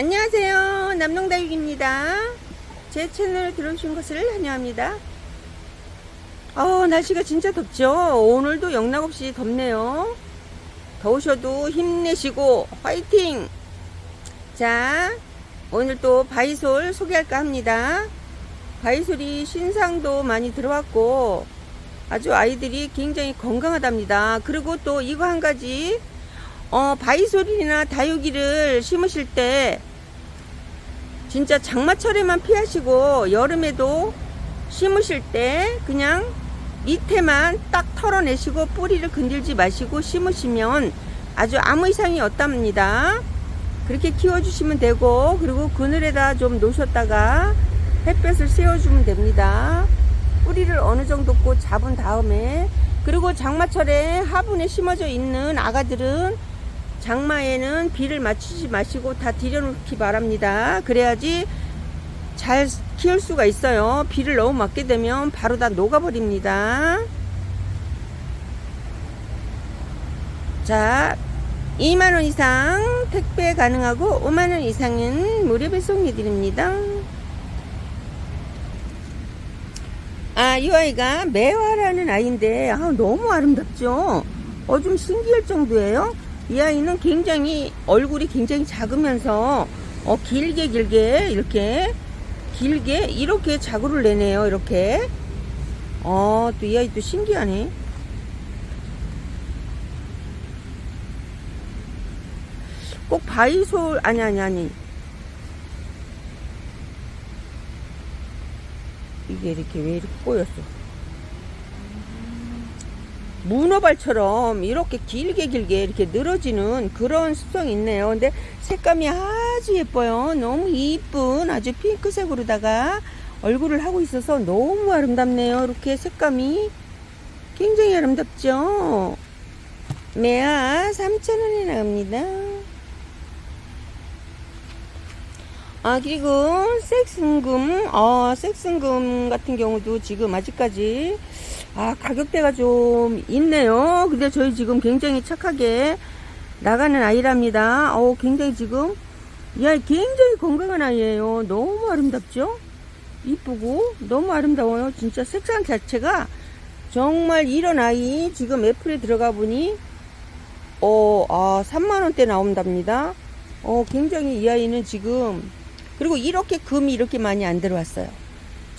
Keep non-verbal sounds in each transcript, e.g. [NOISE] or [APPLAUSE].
안녕하세요. 남농다육입니다. 제 채널에 들어오신 것을 환영합니다. 어, 날씨가 진짜 덥죠? 오늘도 영락없이 덥네요. 더우셔도 힘내시고 화이팅! 자, 오늘 또 바이솔 소개할까 합니다. 바이솔이 신상도 많이 들어왔고 아주 아이들이 굉장히 건강하답니다. 그리고 또 이거 한 가지 어, 바이솔이나 다육이를 심으실 때 진짜 장마철에만 피하시고 여름에도 심으실 때 그냥 밑에만 딱 털어내시고 뿌리를 건들지 마시고 심으시면 아주 아무 이상이 없답니다. 그렇게 키워주시면 되고 그리고 그늘에다 좀 놓으셨다가 햇볕을 쐬어주면 됩니다. 뿌리를 어느 정도 꼭 잡은 다음에 그리고 장마철에 화분에 심어져 있는 아가들은 장마에는 비를 맞추지 마시고 다 들여놓기 바랍니다. 그래야지 잘 키울 수가 있어요. 비를 너무 맞게 되면 바로 다 녹아버립니다. 자, 2만원 이상 택배 가능하고 5만원 이상은 무료 배송해 드립니다. 아, 이 아이가 매화라는 아이인데, 아, 너무 아름답죠? 어, 좀 신기할 정도예요. 이 아이는 굉장히, 얼굴이 굉장히 작으면서, 어, 길게 길게, 이렇게, 길게, 이렇게 자구를 내네요, 이렇게. 어, 또 이 아이 또 신기하네. 꼭 바이솔, 아니, 아니, 아니. 이게 이렇게 왜 이렇게 꼬였어? 문어발처럼 이렇게 길게 길게 이렇게 늘어지는 그런 습성이 있네요. 근데 색감이 아주 예뻐요. 너무 이쁜 아주 핑크색으로다가 얼굴을 하고 있어서 너무 아름답네요. 이렇게 색감이 굉장히 아름답죠? 매아 3,000원에 나갑니다. 아 그리고 섹슨금 어 섹슨금 같은 경우도 지금 아직까지 아 가격대가 좀 있네요. 근데 저희 지금 굉장히 착하게 나가는 아이랍니다. 어 굉장히 지금 이 아이 굉장히 건강한 아이예요. 너무 아름답죠? 이쁘고 너무 아름다워요. 진짜 색상 자체가 정말 이런 아이 지금 애플에 들어가 보니 어 아 3만원대 나온답니다. 어 굉장히 이 아이는 지금 그리고 이렇게 금이 이렇게 많이 안 들어왔어요.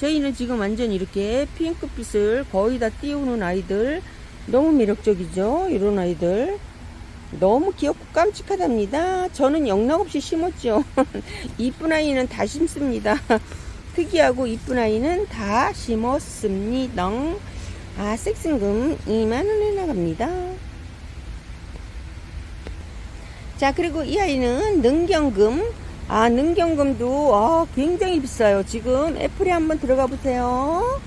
저희는 지금 완전 이렇게 핑크빛을 거의 다 띄우는 아이들 너무 매력적이죠. 이런 아이들 너무 귀엽고 깜찍하답니다. 저는 영락없이 심었죠. [LAUGHS] 이쁜 아이는 다 심습니다. [LAUGHS] 특이하고 이쁜 아이는 다 심었습니다. 아 섹슨금 2만원에 나갑니다. 자 그리고 이 아이는 능경금 아, 능경금도 아, 굉장히 비싸요. 지금 애플에 한번 들어가 보세요.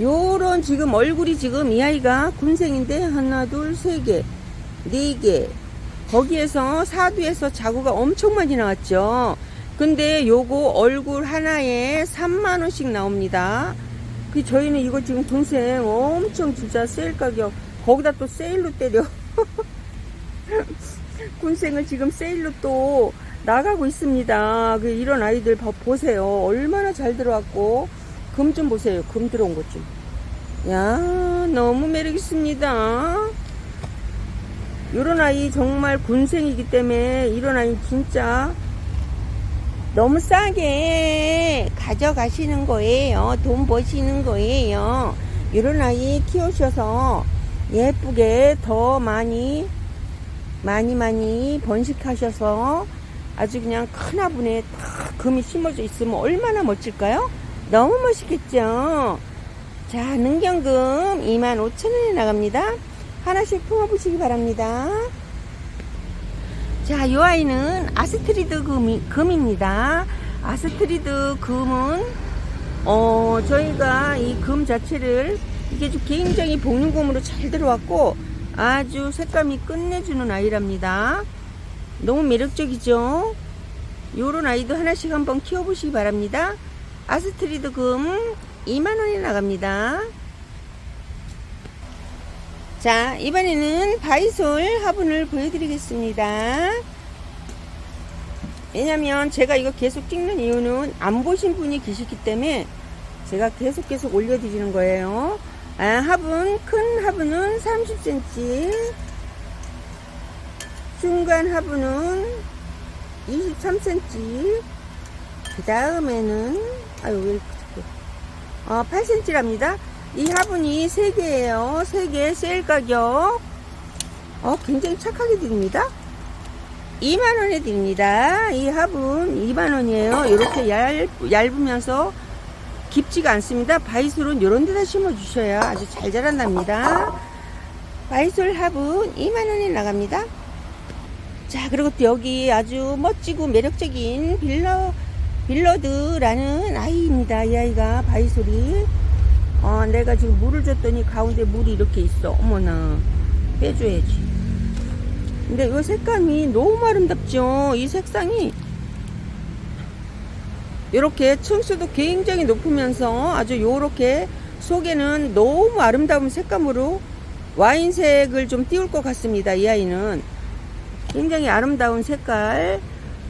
요런 지금 얼굴이 지금 이 아이가 군생인데 하나, 둘, 세 개, 네 개. 거기에서 사두에서 자구가 엄청 많이 나왔죠. 근데 요거 얼굴 하나에 3만 원씩 나옵니다. 그 저희는 이거 지금 군생 엄청 진짜 세일 가격. 거기다 또 세일로 때려. [LAUGHS] 군생을 지금 세일로 또 나가고 있습니다. 그 이런 아이들 보세요. 얼마나 잘 들어왔고 금 좀 보세요. 금 들어온 것 좀. 야 너무 매력 있습니다. 이런 아이 정말 군생이기 때문에 이런 아이 진짜 너무 싸게 가져가시는 거예요. 돈 버시는 거예요. 이런 아이 키우셔서 예쁘게 더 많이 많이 많이 번식하셔서 아주 그냥 큰 화분에 탁 금이 심어져 있으면 얼마나 멋질까요? 너무 멋있겠죠? 자, 능경금 25,000원에 나갑니다. 하나씩 품어보시기 바랍니다. 자, 이 아이는 아스트리드 금이, 금입니다. 아스트리드 금은, 어, 저희가 이 금 자체를 이게 좀 굉장히 복륜금으로 잘 들어왔고 아주 색감이 끝내주는 아이랍니다. 너무 매력적이죠? 요런 아이도 하나씩 한번 키워보시기 바랍니다. 아스트리드 금 2만원에 나갑니다. 자, 이번에는 바이솔 화분을 보여드리겠습니다. 왜냐면 제가 이거 계속 찍는 이유는 안 보신 분이 계시기 때문에 제가 계속 계속 올려드리는 거예요. 아, 합은, 큰 합은 30cm, 중간 합은 23cm, 그 다음에는, 아유, 왜 이렇게. 어, 8cm랍니다. 이 화분이 3개예요. 3개 세일 가격. 어, 굉장히 착하게 드립니다. 2만원에 드립니다. 이 화분 2만원이에요. 이렇게 얇, 얇으면서 깊지가 않습니다. 바이솔은 이런 데다 심어 주셔야 아주 잘 자란답니다. 바이솔 화분 2만원에 나갑니다. 자, 그리고 또 여기 아주 멋지고 매력적인 빌러, 빌러드라는 아이입니다. 이 아이가 바이솔이. 어, 내가 지금 물을 줬더니 가운데 물이 이렇게 있어. 어머나. 빼줘야지. 근데 이 색감이 너무 아름답죠? 이 색상이 이렇게 층수도 굉장히 높으면서 아주 요렇게 속에는 너무 아름다운 색감으로 와인색을 좀 띄울 것 같습니다. 이 아이는 굉장히 아름다운 색깔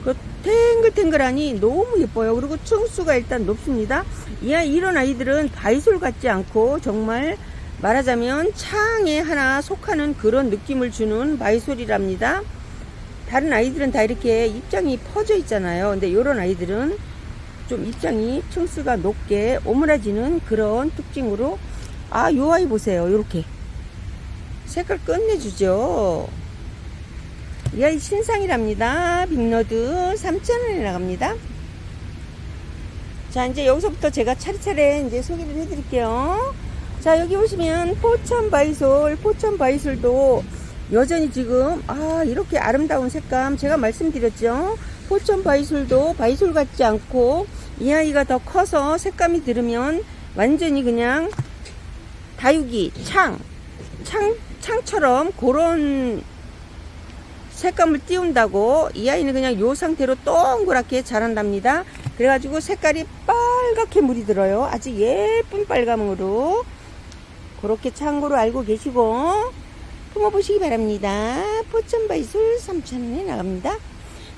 그 탱글탱글하니 너무 예뻐요. 그리고 층수가 일단 높습니다. 이 아이, 이런 아이들은 바이솔 같지 않고 정말 말하자면 창에 하나 속하는 그런 느낌을 주는 바이솔이랍니다. 다른 아이들은 다 이렇게 입장이 퍼져 있잖아요. 근데 이런 아이들은 좀 입장이 층수가 높게 오므라지는 그런 특징으로 아, 요 아이 보세요. 요렇게. 색깔 끝내주죠. 이 아이 신상이랍니다. 빅너드 3,000원에 나갑니다. 자, 이제 여기서부터 제가 차례차례 이제 소개를 해드릴게요. 자, 여기 보시면 포천 바이솔, 포천 바이솔도 여전히 지금, 아, 이렇게 아름다운 색감, 제가 말씀드렸죠. 포천 바이솔도 바이솔 같지 않고, 이 아이가 더 커서 색감이 들으면 완전히 그냥 다육이, 창, 창, 창처럼 그런 색감을 띄운다고 이 아이는 그냥 요 상태로 동그랗게 자란답니다. 그래가지고 색깔이 빨갛게 물이 들어요. 아주 예쁜 빨감으로 그렇게 참고로 알고 계시고 품어보시기 바랍니다. 포천바이술 3,000원에 나갑니다.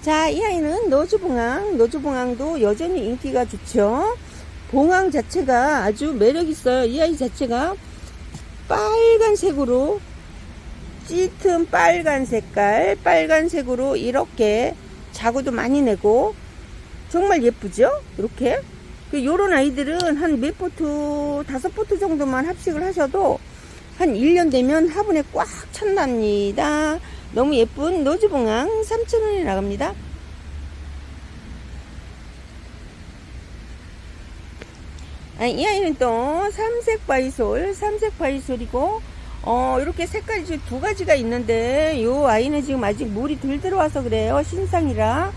자, 이 아이는 노주봉황, 노주봉황도 여전히 인기가 좋죠. 봉황 자체가 아주 매력 있어요. 이 아이 자체가 빨간색으로 짙은 빨간 색깔, 빨간색으로 이렇게 자구도 많이 내고 정말 예쁘죠? 이렇게. 그 요런 아이들은 한 몇 포트, 다섯 포트 정도만 합식을 하셔도 한 1년 되면 화분에 꽉 찬답니다. 너무 예쁜 노즈봉황 3,000원에 나갑니다. 아, 이 아이는 또 삼색 바이솔, 삼색 바이솔이고, 어, 이렇게 색깔이 지금 두 가지가 있는데, 요 아이는 지금 아직 물이 덜 들어와서 그래요. 신상이라.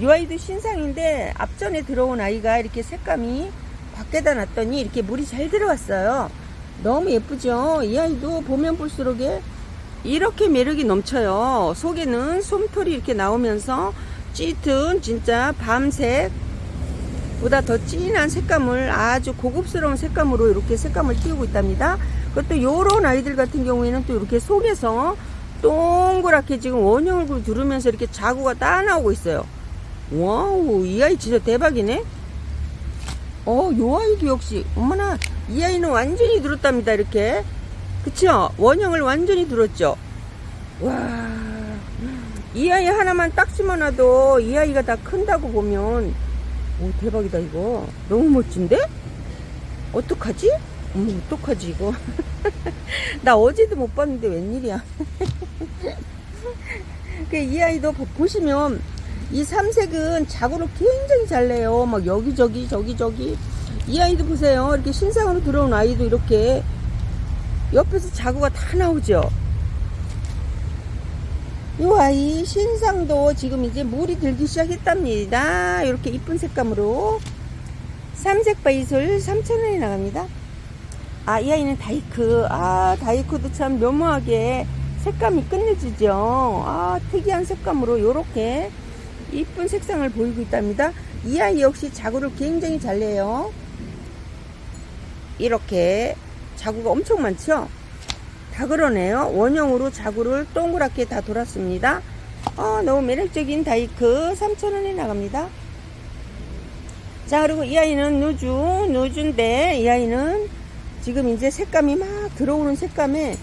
이 아이도 신상인데, 앞전에 들어온 아이가 이렇게 색감이 밖에다 놨더니 이렇게 물이 잘 들어왔어요. 너무 예쁘죠? 이 아이도 보면 볼수록에 이렇게 매력이 넘쳐요. 속에는 솜털이 이렇게 나오면서 짙은 진짜 밤색 보다 더 진한 색감을 아주 고급스러운 색감으로 이렇게 색감을 띄우고 있답니다. 그것도 요런 아이들 같은 경우에는 또 이렇게 속에서 동그랗게 지금 원형을 두르면서 이렇게 자구가 다 나오고 있어요. 와우, 이 아이 진짜 대박이네. 어, 요 아이도 역시, 어머나, 이 아이는 완전히 들었답니다, 이렇게. 그쵸? 원형을 완전히 들었죠? 와, 이 아이 하나만 딱 심어놔도 이 아이가 다 큰다고 보면, 오, 대박이다, 이거. 너무 멋진데? 어떡하지? 어머, 어떡하지, 이거. [LAUGHS] 나 어제도 못 봤는데 웬일이야. [LAUGHS] 그이 아이도 보- 보시면, 이 삼색은 자구를 굉장히 잘 내요. 막 여기저기, 저기저기. 이 아이도 보세요. 이렇게 신상으로 들어온 아이도 이렇게 옆에서 자구가 다 나오죠. 이 아이 신상도 지금 이제 물이 들기 시작했답니다. 이렇게 이쁜 색감으로 삼색 바이솔 3,000원에 나갑니다. 아, 이 아이는 다이크. 아, 다이크도 참 묘모하게 색감이 끝내주죠. 아, 특이한 색감으로 이렇게 이쁜 색상을 보이고 있답니다. 이 아이 역시 자구를 굉장히 잘 내요. 이렇게 자구가 엄청 많죠? 다 그러네요. 원형으로 자구를 동그랗게 다 돌았습니다. 어, 너무 매력적인 다이크 3,000원에 나갑니다. 자, 그리고 이 아이는 누주, 누주인데, 이 아이는 지금 이제 색감이 막 들어오는 색감에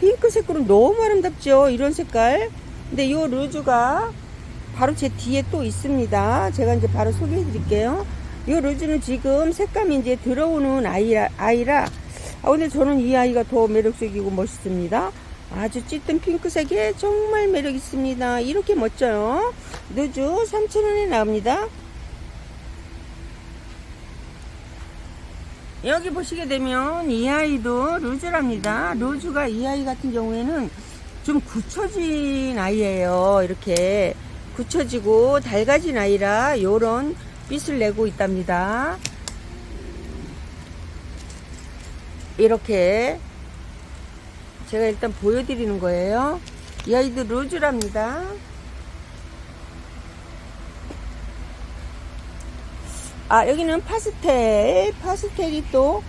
핑크색으로 너무 아름답죠? 이런 색깔. 근데 이 루즈가 바로 제 뒤에 또 있습니다. 제가 이제 바로 소개해 드릴게요. 이 루즈는 지금 색감이 이제 들어오는 아이라, 아이라, 아, 근데 저는 이 아이가 더 매력적이고 멋있습니다. 아주 짙은 핑크색에 정말 매력 있습니다. 이렇게 멋져요. 루즈 3,000원에 나옵니다. 여기 보시게 되면 이 아이도 루즈랍니다. 루즈가 이 아이 같은 경우에는 좀 굳혀진 아이예요. 이렇게 굳혀지고 달가진 아이라 요런 빛을 내고 있답니다. 이렇게 제가 일단 보여드리는 거예요. 이 아이도 루즈랍니다. 아, 여기는 파스텔. 파스텔이 또,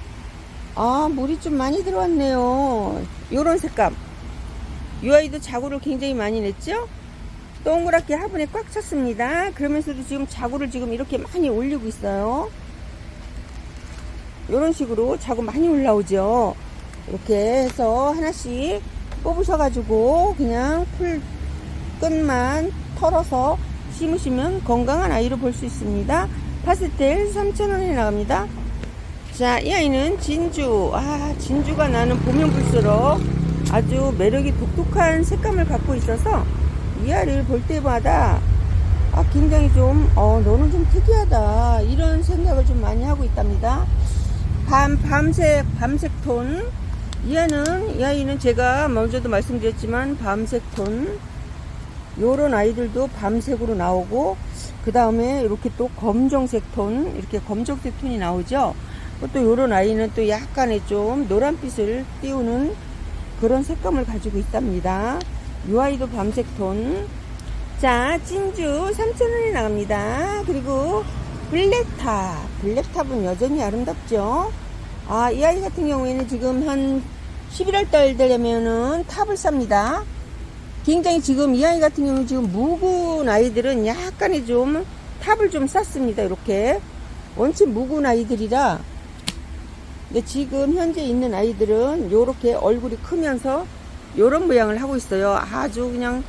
아, 물이 좀 많이 들어왔네요. 요런 색감. 이 아이도 자구를 굉장히 많이 냈죠? 동그랗게 화분에 꽉 찼습니다. 그러면서도 지금 자구를 지금 이렇게 많이 올리고 있어요. 요런 식으로 자구 많이 올라오죠. 이렇게 해서 하나씩 뽑으셔가지고 그냥 풀 끝만 털어서 심으시면 건강한 아이로 볼 수 있습니다. 파스텔 3,000원에 나갑니다. 자, 이 아이는 진주. 아, 진주가 나는 보면 볼수록 아주 매력이 독특한 색감을 갖고 있어서 이 아이를 볼 때마다 아, 굉장히 좀, 어, 너는 좀 특이하다. 이런 생각을 좀 많이 하고 있답니다. 밤, 밤색, 밤색 톤. 이 아이는, 이 아이는 제가 먼저도 말씀드렸지만 밤색 톤. 요런 아이들도 밤색으로 나오고, 그 다음에 이렇게 또 검정색 톤, 이렇게 검정색 톤이 나오죠. 또 요런 아이는 또 약간의 좀 노란빛을 띄우는 그런 색감을 가지고 있답니다. 이 아이도 밤색 톤. 자, 진주 3,000원에 나갑니다. 그리고 블랙탑. 블랙탑은 여전히 아름답죠. 아, 이 아이 같은 경우에는 지금 한 11월 달 되려면은 탑을 삽니다. 굉장히 지금 이 아이 같은 경우는 지금 묵은 아이들은 약간의 좀 탑을 좀 쌌습니다. 이렇게. 원체 묵은 아이들이라. 근데 지금 현재 있는 아이들은 요렇게 얼굴이 크면서 요런 모양을 하고 있어요. 아주 그냥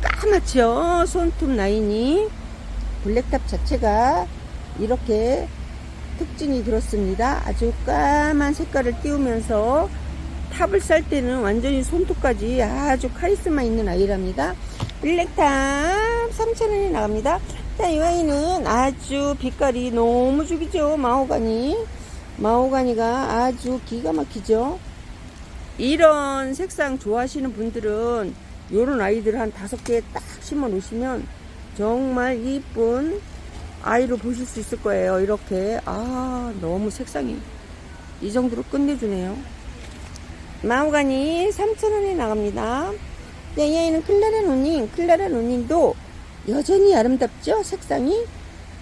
까맣죠. 손톱 라인이. 블랙탑 자체가 이렇게 특징이 그렇습니다. 아주 까만 색깔을 띄우면서 탑을 쌀 때는 완전히 손톱까지 아주 카리스마 있는 아이랍니다. 블랙탑 3,000원에 나갑니다. 자, 이 아이는 아주 빛깔이 너무 죽이죠. 마호가니. 마호가니가 아주 기가 막히죠. 이런 색상 좋아하시는 분들은 요런 아이들 한 다섯 개 딱 심어 놓으시면 정말 이쁜 아이로 보실 수 있을 거예요. 이렇게. 아, 너무 색상이 이 정도로 끝내주네요. 마호가니 3,000원에 나갑니다. 네, 이 아이는 클라라 노님, 클라라 노님도 여전히 아름답죠? 색상이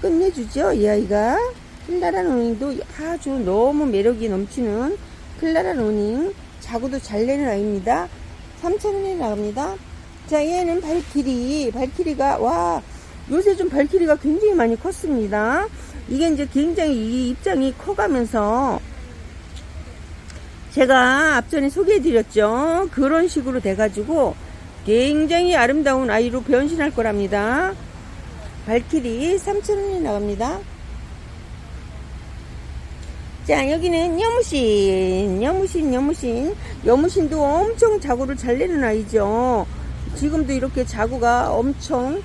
끝내주죠? 이 아이가. 클라라 노님도 아주 너무 매력이 넘치는 클라라 노님. 자구도 잘 내는 아이입니다. 3,000원에 나갑니다. 자, 얘는 발키리. 발키리가, 와, 요새 좀 발키리가 굉장히 많이 컸습니다. 이게 이제 굉장히 이 입장이 커가면서 제가 앞전에 소개해드렸죠. 그런 식으로 돼가지고 굉장히 아름다운 아이로 변신할 거랍니다. 발키리 3,000원이 나갑니다. 자, 여기는 여무신, 여무신, 여무신. 여무신도 엄청 자구를 잘 내는 아이죠. 지금도 이렇게 자구가 엄청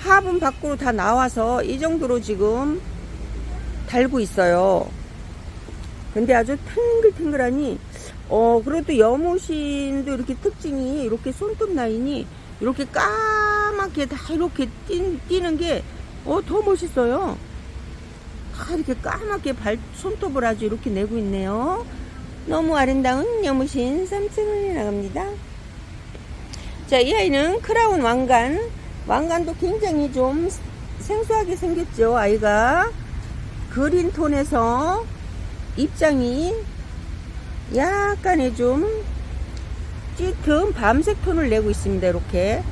화분 밖으로 다 나와서 이 정도로 지금 달고 있어요. 근데 아주 탱글탱글하니, 어, 그리고 또 여무신도 이렇게 특징이 이렇게 손톱 라인이 이렇게 까맣게 다 이렇게 띄, 띄는 게, 어, 더 멋있어요. 다 이렇게 까맣게 발, 손톱을 아주 이렇게 내고 있네요. 너무 아름다운 여무신 3,000원이 나갑니다. 자, 이 아이는 크라운 왕관. 왕관도 굉장히 좀 생소하게 생겼죠, 아이가. 그린 톤에서 입장이 약간의 좀 짙은 밤색 톤을 내고 있습니다, 이렇게.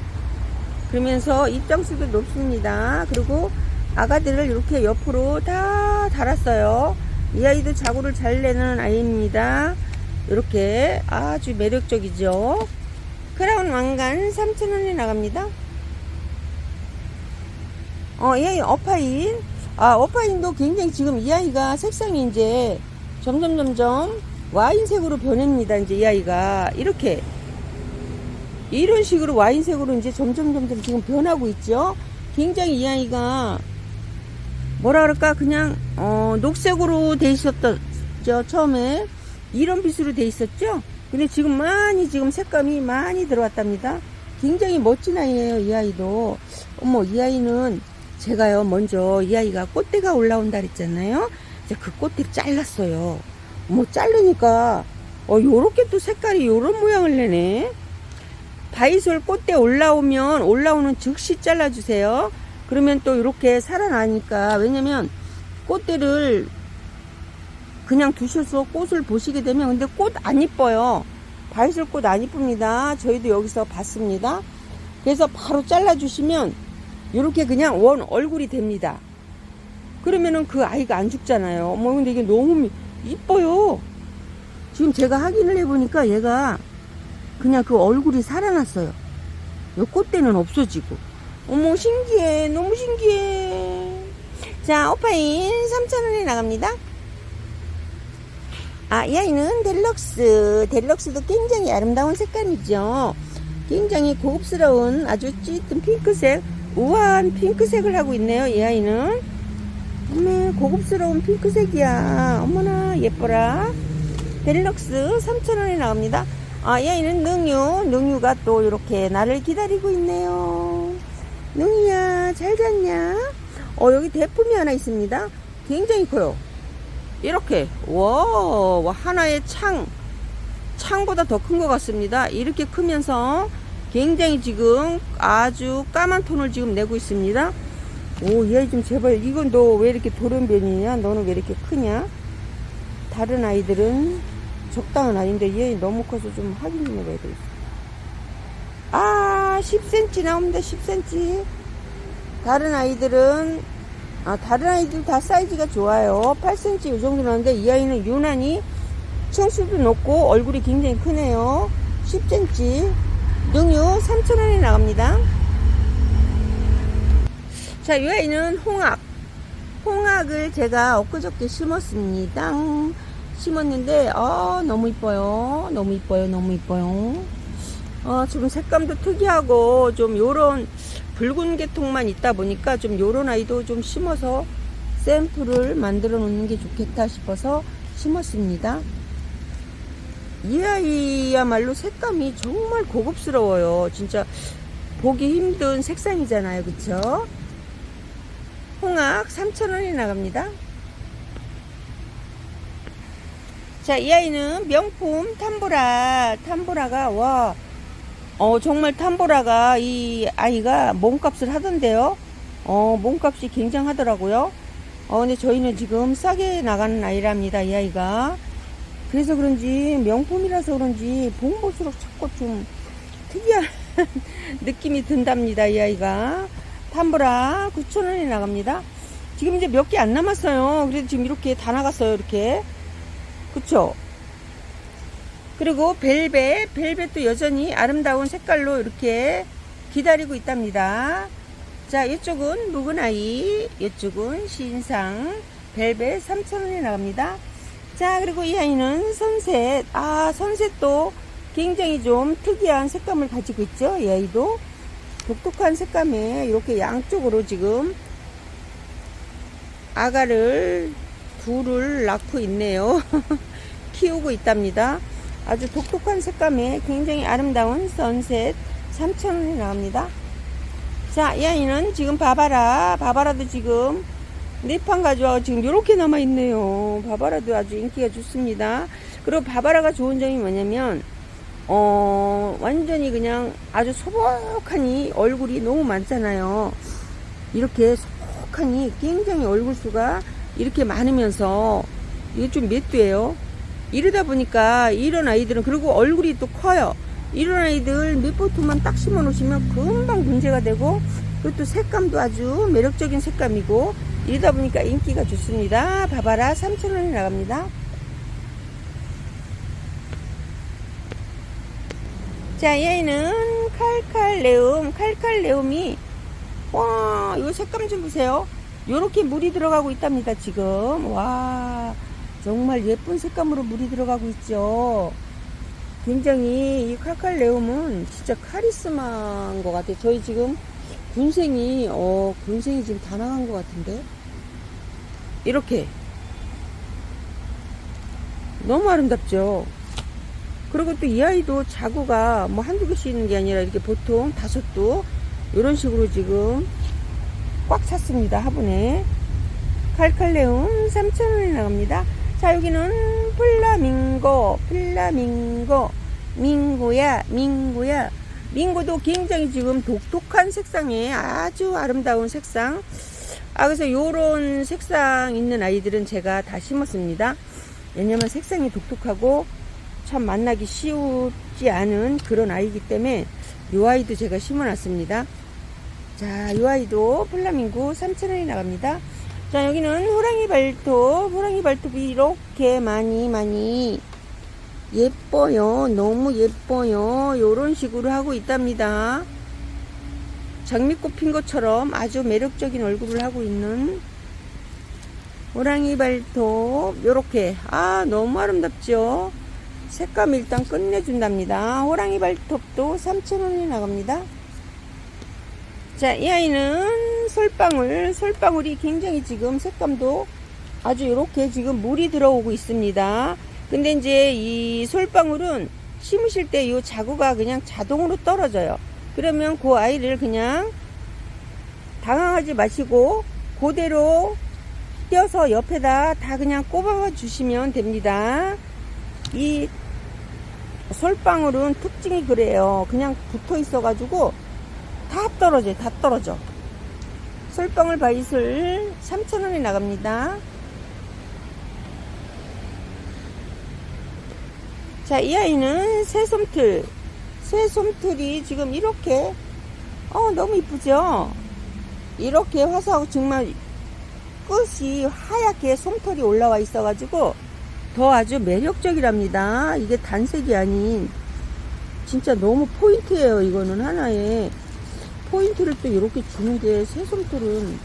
그러면서 입장수도 높습니다. 그리고 아가들을 이렇게 옆으로 다 달았어요. 이 아이도 자구를 잘 내는 아이입니다. 이렇게 아주 매력적이죠. 크라운 왕관 3,000원에 나갑니다. 어, 이 아이 어파인. 아, 어파인도 굉장히 지금 이 아이가 색상이 이제 점점 점점 와인색으로 변합니다. 이제 이 아이가 이렇게 이런 식으로 와인색으로 이제 점점 점점 지금 변하고 있죠. 굉장히 이 아이가 뭐라 그럴까 그냥 어, 녹색으로 돼 있었죠 처음에 이런 빛으로 돼 있었죠. 근데 지금 많이 지금 색감이 많이 들어왔답니다. 굉장히 멋진 아이예요 이 아이도. 어머 이 아이는 제가요 먼저 이 아이가 꽃대가 올라온다 그랬잖아요. 이제 그 꽃대를 잘랐어요. 뭐 자르니까 어 요렇게 또 색깔이 요런 모양을 내네. 바이솔 꽃대 올라오면 올라오는 즉시 잘라주세요. 그러면 또 이렇게 살아나니까 왜냐면 꽃대를 그냥 두셔서 꽃을 보시게 되면 근데 꽃 안 이뻐요. 바이솔 꽃 안 이쁩니다. 저희도 여기서 봤습니다. 그래서 바로 잘라주시면 이렇게 그냥 원 얼굴이 됩니다. 그러면은 그 아이가 안 죽잖아요. 어머 근데 이게 너무 이뻐요. 지금 제가 확인을 해보니까 얘가 그냥 그 얼굴이 살아났어요. 요 꽃대는 없어지고. 어머, 신기해. 너무 신기해. 자, 오파인 3,000원에 나갑니다. 아, 이 아이는 델럭스. 델럭스도 굉장히 아름다운 색깔이죠. 굉장히 고급스러운 아주 짙은 핑크색, 우아한 핑크색을 하고 있네요. 이 아이는. 어머, 고급스러운 핑크색이야. 어머나, 예뻐라. 델럭스 3,000원에 나옵니다. 아, 이 아이는 능유. 능유가 또 이렇게 나를 기다리고 있네요. 능이야, 잘 잤냐? 어, 여기 대품이 하나 있습니다. 굉장히 커요. 이렇게. 와, 와, 하나의 창. 창보다 더 큰 것 같습니다. 이렇게 크면서 굉장히 지금 아주 까만 톤을 지금 내고 있습니다. 오, 이 아이 좀 제발, 이건 너 왜 이렇게 돌연변이냐? 너는 왜 이렇게 크냐? 다른 아이들은 적당한 아이인데 얘 너무 커서 좀 확인 좀 해봐야 되겠어. 아, 10cm 나옵니다. 10cm. 다른 아이들은 아, 다른 아이들 다 사이즈가 좋아요. 8cm 이 정도 나는데 이 아이는 유난히 층수도 높고 얼굴이 굉장히 크네요. 10cm. 능유 3,000원에 나갑니다. 자, 이 아이는 홍학. 홍학을 제가 엊그저께 심었습니다. 심었는데, 아, 너무 이뻐요. 너무 이뻐요. 너무 이뻐요. 어, 지금 색감도 특이하고, 좀 요런 붉은 계통만 있다 보니까 좀 요런 아이도 좀 심어서 샘플을 만들어 놓는 게 좋겠다 싶어서 심었습니다. 이 아이야말로 색감이 정말 고급스러워요. 진짜 보기 힘든 색상이잖아요. 그쵸? 홍학 3,000원이 나갑니다. 자, 이 아이는 명품 탐보라. 탐보라가, 와, 어, 정말 탐보라가 이 아이가 몸값을 하던데요. 어, 몸값이 굉장하더라고요. 어, 근데 저희는 지금 싸게 나가는 아이랍니다. 이 아이가. 그래서 그런지 명품이라서 그런지 본 볼수록 자꾸 좀 특이한 [LAUGHS] 느낌이 든답니다. 이 아이가. 탐보라 9,000원에 나갑니다. 지금 이제 몇 개 안 남았어요. 그래도 지금 이렇게 다 나갔어요. 이렇게. 그쵸? 그리고 벨벳, 벨벳도 여전히 아름다운 색깔로 이렇게 기다리고 있답니다. 자, 이쪽은 묵은 아이, 이쪽은 신상, 벨벳 3,000원에 나갑니다. 자, 그리고 이 아이는 선셋. 아, 선셋도 굉장히 좀 특이한 색감을 가지고 있죠. 이 아이도. 독특한 색감에 이렇게 양쪽으로 지금 아가를 둘을 낳고 있네요. [LAUGHS] 키우고 있답니다. 아주 독특한 색감에 굉장히 아름다운 선셋 3,000원에 나옵니다. 자, 이 아이는 지금 바바라. 바바라도 지금 네 판 가져와 지금 이렇게 남아 있네요. 바바라도 아주 인기가 좋습니다. 그리고 바바라가 좋은 점이 뭐냐면 어, 완전히 그냥 아주 소복하니 얼굴이 너무 많잖아요. 이렇게 소복하니 굉장히 얼굴 수가 이렇게 많으면서 이게 좀몇 두예요. 이러다 보니까 이런 아이들은 그리고 얼굴이 또 커요. 이런 아이들 밑보트만 딱 심어 놓으시면 금방 분재가 되고 그것도 색감도 아주 매력적인 색감이고 이러다 보니까 인기가 좋습니다. 봐봐라 3,000원이 나갑니다. 자, 얘는 칼칼레움, 칼칼레움이 와, 이거 색감 좀 보세요. 요렇게 물이 들어가고 있답니다, 지금. 와, 정말 예쁜 색감으로 물이 들어가고 있죠. 굉장히 이 칼칼레움은 진짜 카리스마인 것 같아요. 저희 지금 군생이, 어, 군생이 지금 다 나간 것 같은데. 이렇게. 너무 아름답죠? 그리고 또 이 아이도 자구가 뭐 한두 개씩 있는 게 아니라 이렇게 보통 다섯 두 이런 식으로 지금 꽉 찼습니다 화분에. 칼칼레움 3,000원에 나갑니다. 자 여기는 플라밍고 플라밍고. 민고야 민고야. 민고도 굉장히 지금 독특한 색상에 아주 아름다운 색상 아 그래서 요런 색상 있는 아이들은 제가 다 심었습니다 왜냐면 색상이 독특하고 참 만나기 쉬우지 않은 그런 아이기 때문에 이 아이도 제가 심어놨습니다. 자, 이 아이도 플라밍고 3,000원이 나갑니다. 자, 여기는 호랑이 발톱, 호랑이 발톱이 이렇게 많이 많이 예뻐요. 너무 예뻐요. 요런 식으로 하고 있답니다. 장미꽃 핀 것처럼 아주 매력적인 얼굴을 하고 있는 호랑이 발톱 요렇게 아 너무 아름답죠 색감 일단 끝내준답니다. 호랑이 발톱도 3,000원이 나갑니다. 자, 이 아이는 솔방울, 솔방울이 굉장히 지금 색감도 아주 이렇게 지금 물이 들어오고 있습니다. 근데 이제 이 솔방울은 심으실 때 이 자구가 그냥 자동으로 떨어져요. 그러면 그 아이를 그냥 당황하지 마시고 그대로 떼어서 옆에다 다 그냥 꼽아 주시면 됩니다. 이 솔방울은 특징이 그래요. 그냥 붙어 있어가지고 다 떨어져요. 다 떨어져. 솔방울 바이슬 3,000원에 나갑니다. 자, 이 아이는 새솜틀. 새솜틀이 지금 이렇게, 어, 너무 이쁘죠? 이렇게 화사하고 정말 끝이 하얗게 솜털이 올라와 있어 가지고 더 아주 매력적이랍니다. 이게 단색이 아닌 진짜 너무 포인트예요. 이거는 하나에 포인트를 또 이렇게 주는 게 새솜털은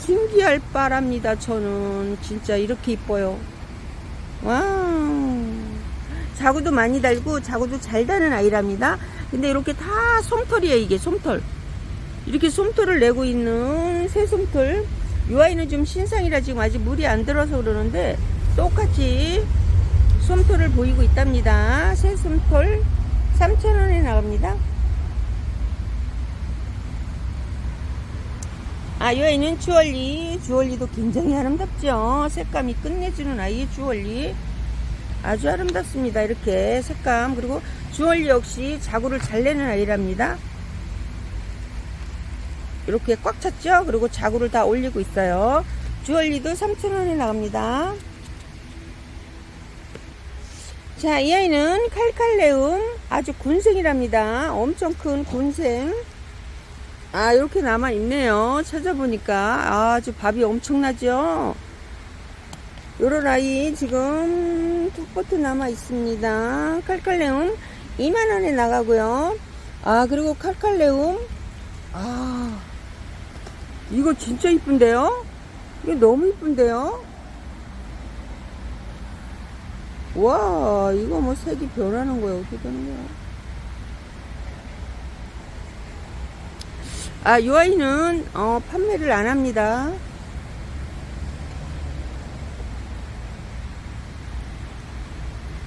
신기할 바랍니다. 저는 진짜 이렇게 이뻐요. 와 자구도 많이 달고 자구도 잘 다는 아이랍니다. 근데 이렇게 다 솜털이에요. 이게 솜털. 이렇게 솜털을 내고 있는 새 솜털. 이 아이는 좀 신상이라 지금 아직 물이 안 들어서 그러는데 똑같이 솜털을 보이고 있답니다. 새 솜털 3,000원에 나갑니다. 아, 이 아이는 주얼리. 주얼리도 굉장히 아름답죠. 색감이 끝내주는 아이의 주얼리. 아주 아름답습니다. 이렇게 색감. 그리고 주얼리 역시 자구를 잘 내는 아이랍니다. 이렇게 꽉 찼죠? 그리고 자구를 다 올리고 있어요. 주얼리도 3,000원에 나갑니다. 자, 이 아이는 칼칼레움 아주 군생이랍니다. 엄청 큰 군생. 아, 이렇게 남아 있네요. 찾아보니까 아주 밥이 엄청나죠. 요런 아이 지금 툭버트 남아 있습니다. 칼칼레움 2만원에 나가고요. 아, 그리고 칼칼레움 아, 이거 진짜 이쁜데요? 이거 너무 이쁜데요? 와, 이거 뭐 색이 변하는 거야. 어떻게 되는 거야? 아, 이 아이는, 어, 판매를 안 합니다.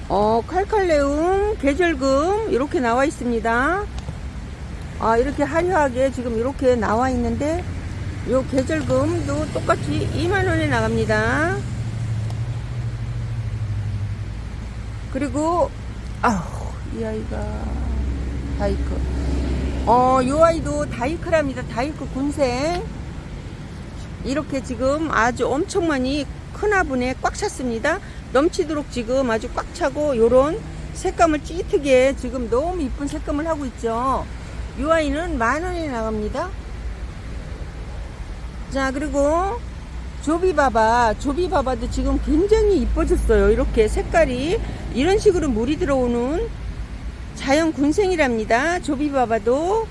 어, 칼칼레움, 계절금, 이렇게 나와 있습니다. 아, 이렇게 화려하게 지금 이렇게 나와 있는데, 요 계절금도 똑같이 2만원에 나갑니다. 그리고 아우 이 아이가 다이크 어이 아이도 다이크랍니다 다이크 군생 이렇게 지금 아주 엄청 많이 큰 화분에 꽉 찼습니다 넘치도록 지금 아주 꽉 차고 요런 색감을 찌트게 지금 너무 이쁜 색감을 하고 있죠. 이 아이는 만 원에 나갑니다. 자, 그리고 조비바바, 조비바바도 지금 굉장히 이뻐졌어요. 이렇게 색깔이 이런 식으로 물이 들어오는 자연 군생이랍니다. 조비바바도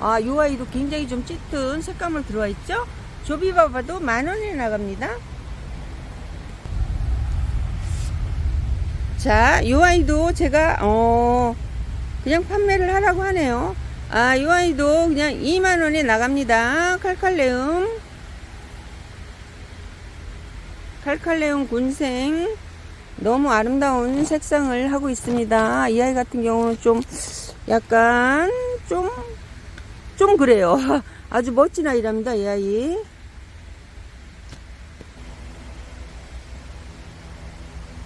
아, 이 아이도 굉장히 좀 짙은 색감을 들어와 있죠. 조비바바도 만 원에 나갑니다. 자, 이 아이도 제가 어 그냥 판매를 하라고 하네요. 아, 이 아이도 그냥 2만 원에 나갑니다. 칼칼레움. 칼칼레움 군생 너무 아름다운 색상을 하고 있습니다. 이 아이 같은 경우는 좀 약간 좀좀 그래요. [LAUGHS] 아주 멋진 아이랍니다. 이 아이.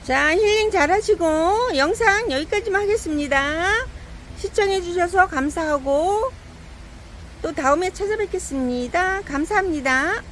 자, 힐링 잘 하시고 영상 여기까지만 하겠습니다. 시청해 주셔서 감사하고 또 다음에 찾아뵙겠습니다. 감사합니다.